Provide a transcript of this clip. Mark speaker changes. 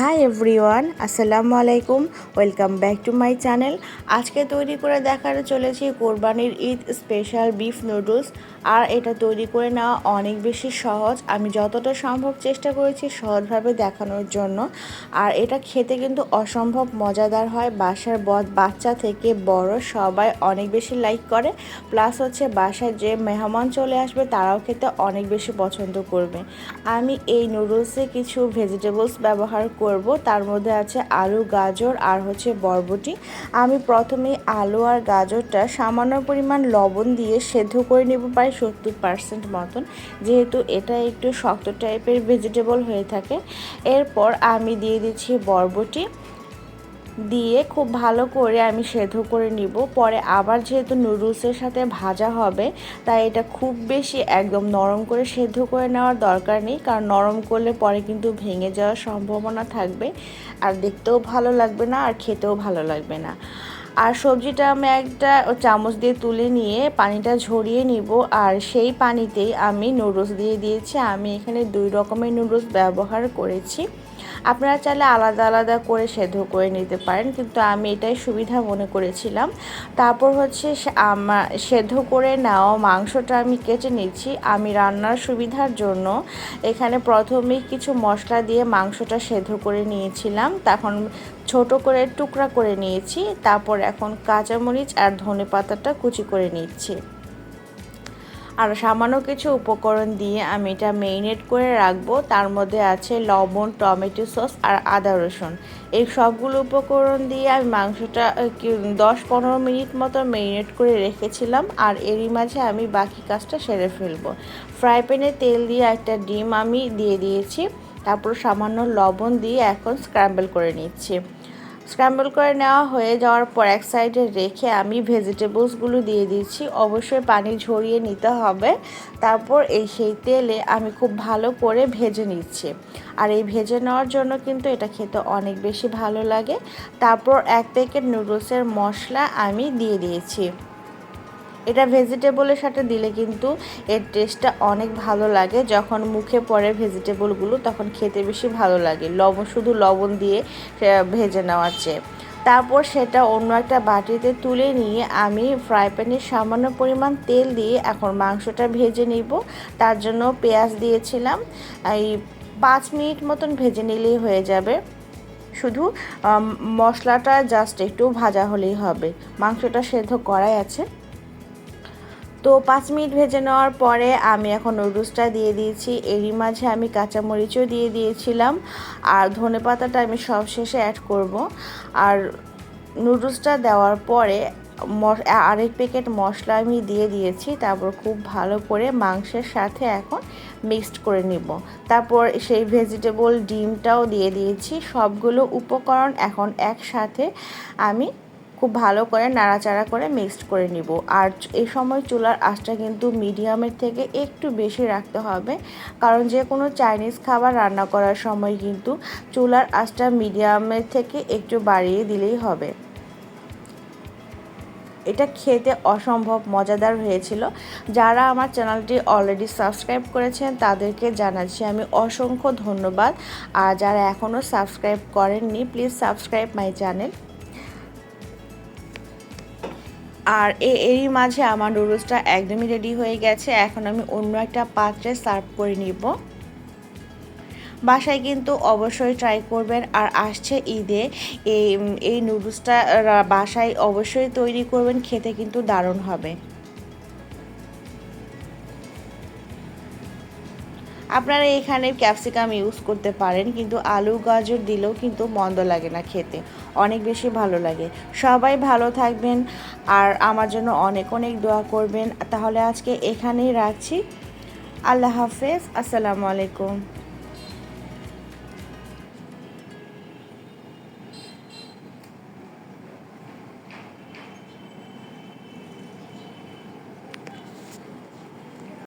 Speaker 1: High everyone আসসালামু আলাইকুম welcome back to my channel আজকে তৈরি করে দেখাতে চলেছি কোরবানির ঈদ স্পেশাল বিফ নুডলস আর এটা তৈরি করে নেওয়া অনেক বেশি সহজ। আমি যতটা সম্ভব চেষ্টা করেছি সহজভাবে দেখানোর জন্য। আর এটা খেতে কিন্তু অসম্ভব মজাদার হয়। বাসার বাচ্চা থেকে বড় সবাই অনেক বেশি লাইক করে। প্লাস হচ্ছে বাসায় যে মেহমান চলে আসবে, তারাও খেতে অনেক বেশি পছন্দ করবে। আমি এই নুডলসে কিছু ভেজিটেবলস ব্যবহার করব। তার মধ্যে আছে আলু, গাজর আর হচ্ছে বরবটি। আমি প্রথমে আলু আর গাজরটা সামান্য পরিমাণ লবণ দিয়ে সেদ্ধ করে নেব প্রায় সত্তর পার্সেন্ট মতন। যেহেতু এটা একটু শক্ত টাইপের ভেজিটেবল হয়ে থাকে। এরপর আমি দিয়ে দিচ্ছি বরবটি। দিয়ে খুব ভালো করে আমি সেদ্ধ করে নিব। পরে আবার যেহেতু নুডলসের সাথে ভাজা হবে, তাই এটা খুব বেশি একদম নরম করে সেদ্ধ করে নেওয়ার দরকার নেই, কারণ নরম করলে পরে কিন্তু ভেঙে যাওয়ার সম্ভাবনা থাকবে। আর দেখতেও ভালো লাগবে না, আর খেতেও ভালো লাগবে না। আর সবজিটা আমি একটা চামচ দিয়ে তুলে নিয়ে পানিটা ঝরিয়ে নিব, আর সেই পানিতেই আমি নুডলস দিয়ে দিয়েছি। আমি এখানে দুই রকমের নুডলস ব্যবহার করেছি। আপনারা চাইলে আলাদা আলাদা করে সেদ্ধ করে নিতে পারেন, কিন্তু আমি এটাই সুবিধা মনে করেছিলাম। তারপর হচ্ছে সেদ্ধ করে নেওয়া মাংসটা আমি কেটে নিচ্ছি। আমি রান্নার সুবিধার জন্য এখানে প্রথমেই কিছু মশলা দিয়ে মাংসটা সেদ্ধ করে নিয়েছিলাম। তখন ছোট করে টুকরা করে নিয়েছি। তারপর এখন কাঁচামরিচ আর ধনে পাতাটা কুচি করে নিচ্ছি। আর সামান্য কিছু উপকরণ দিয়ে আমি এটা মেরিনেট করে রাখব। তার মধ্যে আছে লবণ, টমেটো সস আর আদা রসুন। এই সবগুলো উপকরণ দিয়ে আমি মাংসটা দশ পনেরো মিনিট মতো মেরিনেট করে রেখেছিলাম আর এরই মাঝে আমি বাকি কাজটা সেরে ফেলব। ফ্রাই প্যানে তেল দিয়ে একটা ডিম আমি দিয়ে দিয়েছি। তারপর সামান্য লবণ দিয়ে এখন স্ক্র্যাম্বল করে নিচ্ছি। স্ক্র্যাম্বল করে নেওয়া হয়ে যাওয়ার পর এক সাইডে রেখে আমি ভেজিটেবলসগুলো দিয়ে দিচ্ছি। অবশ্যই পানি ঝরিয়ে নিতে হবে। তারপর এই সেই তেলে আমি খুব ভালো করে ভেজে নিচ্ছি। আর এই ভেজে নেওয়ার জন্য কিন্তু এটা খেতে অনেক বেশি ভালো লাগে। তারপর এক প্যাকেট নুডলসের মশলা আমি দিয়ে দিয়েছি। এটা ভেজিটেবলের সাথে দিলে কিন্তু এর টেস্টটা অনেক ভালো লাগে। যখন মুখে পড়ে ভেজিটেবলগুলো তখন খেতে বেশি ভালো লাগে। লবণ শুধু লবণ দিয়ে ভেজে নেওয়ার চেয়ে। তারপর সেটা অন্য একটা বাটিতে তুলে নিয়ে আমি ফ্রাই প্যানে সামান্য পরিমাণ তেল দিয়ে এখন মাংসটা ভেজে নিব। তার জন্য পেঁয়াজ দিয়েছিলাম। এই পাঁচ মিনিট মতন ভেজে নিলেই হয়ে যাবে। শুধু মশলাটা জাস্ট একটু ভাজা হলেই হবে। মাংসটা সেদ্ধ করাই আছে। তো পাঁচ মিনিট ভেজে নেওয়ার পরে আমি এখন নুডলসটা দিয়ে দিয়েছি। এরই মাঝে আমি কাঁচামরিচও দিয়ে দিয়েছিলাম। আর ধনে পাতাটা আমি সব শেষে অ্যাড করব। আর নুডলসটা দেওয়ার পরে আরেক প্যাকেট মশলা আমি দিয়ে দিয়েছি। তারপর খুব ভালো করে মাংসের সাথে এখন মিক্সড করে নিব। তারপর সেই ভেজিটেবল ডিমটাও দিয়ে দিয়েছি। সবগুলো উপকরণ এখন একসাথে আমি খুব ভালো করে নাড়াচাড়া করে মিক্সড করে নিব। আর এই সময় চুলার আঁচটা কিন্তু মিডিয়ামের থেকে একটু বেশি রাখতে হবে। কারণ যে কোনো চাইনিজ খাবার রান্না করার সময় কিন্তু চুলার আঁচটা মিডিয়ামের থেকে একটু বাড়িয়ে দিলেই হবে। এটা খেতে অসম্ভব মজাদার হয়েছিল। যারা আমার চ্যানেলটি অলরেডি সাবস্ক্রাইব করেছেন, তাদেরকে জানাচ্ছি আমি অসংখ্য ধন্যবাদ। আর যারা এখনও সাবস্ক্রাইব করেননি প্লিজ সাবস্ক্রাইব মাই চ্যানেল আর এরই মাঝে আমার নুডলসটা একদমই রেডি হয়ে গেছে। এখন আমি অন্য একটা পাত্রে সার্ভ করে নিব। বাসায় কিন্তু অবশ্যই ট্রাই করবেন। আর আসছে ঈদে, এই এই নুডলসটা বাসায় অবশ্যই তৈরি করবেন। খেতে কিন্তু দারুণ হবে। আপনারা এখানে ক্যাপসিকাম ইউজ করতে পারেন, কিন্তু আলু, গাজর দিলেও কিন্তু মন্দ লাগে না খেতে। অনেক বেশি ভালো লাগে। সবাই ভালো থাকবেন আর আমার জন্য অনেক অনেক দোয়া করবেন। তাহলে আজকে এখানেই রাখছি। আল্লাহ হাফেজ। আসসালামু আলাইকুম।